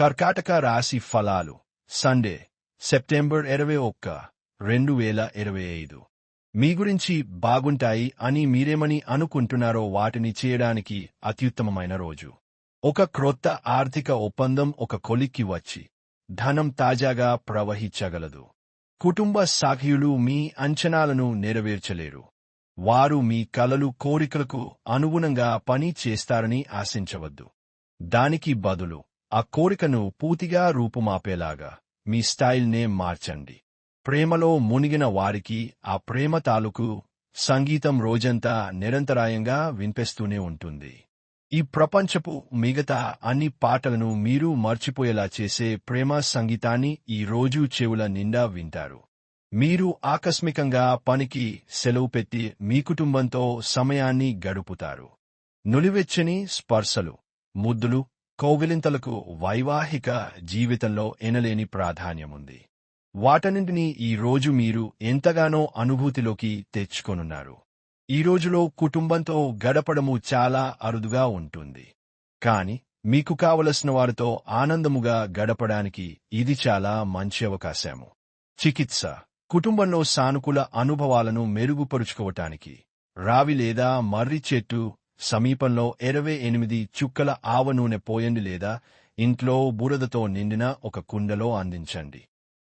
కర్కాటక రాశి ఫలాలు. సండే సెప్టెంబర్ ఇరవై ఒక్క రెండు వేల ఇరవై ఐదు. మీ గురించి బాగుంటాయి అని మీరేమని అనుకుంటున్నారో వాటిని చేయడానికి అత్యుత్తమమైన రోజు. ఒక క్రొత్త ఆర్థిక ఒప్పందం ఒక కొలిక్కి వచ్చి ధనం తాజాగా ప్రవహించగలదు. కుటుంబ సాఖ్యులు మీ అంచనాలను నెరవేర్చలేరు. వారు మీ కలలు కోరికలకు అనుగుణంగా పని చేస్తారని ఆశించవద్దు. దానికి బదులు ఆ కోరికను పూర్తిగా రూపుమాపేలాగా మీ స్టైల్నే మార్చండి. ప్రేమలో మునిగిన వారికి ఆ ప్రేమ తాలూకు సంగీతం రోజంతా నిరంతరాయంగా వినిపిస్తూనే ఉంటుంది. ఈ ప్రపంచపు మిగతా అన్ని పాటలను మీరు మర్చిపోయేలా చేసే ప్రేమ సంగీతాన్ని ఈ రోజు చెవుల నిండా వింటారు. మీరు ఆకస్మికంగా పనికి సెలవు పెట్టి మీ కుటుంబంతో సమయాన్ని గడుపుతారు. నులివెచ్చని స్పర్శలు ముద్దులు కౌగిలింతలకు వైవాహిక జీవితంలో ఎనలేని ప్రాధాన్యముంది. వాటన్నింటినీ ఈ రోజు మీరు ఎంతగానో అనుభూతిలోకి తెచ్చుకొనున్నారు. ఈ రోజులో కుటుంబంతో గడపడము చాలా అరుదుగా ఉంటుంది. కాని మీకు కావలసిన వారితో ఆనందముగా గడపడానికి ఇది చాలా మంచి అవకాశము. చికిత్స కుటుంబంలో సానుకూల అనుభవాలను మెరుగుపరుచుకోవటానికి రావి లేదా మర్రి చెట్టు సమీపంలో ఇరవై ఎనిమిది చుక్కల ఆవ నూనె పోయండి లేదా ఇంట్లో బురదతో నిండిన ఒక కుండలో అందించండి.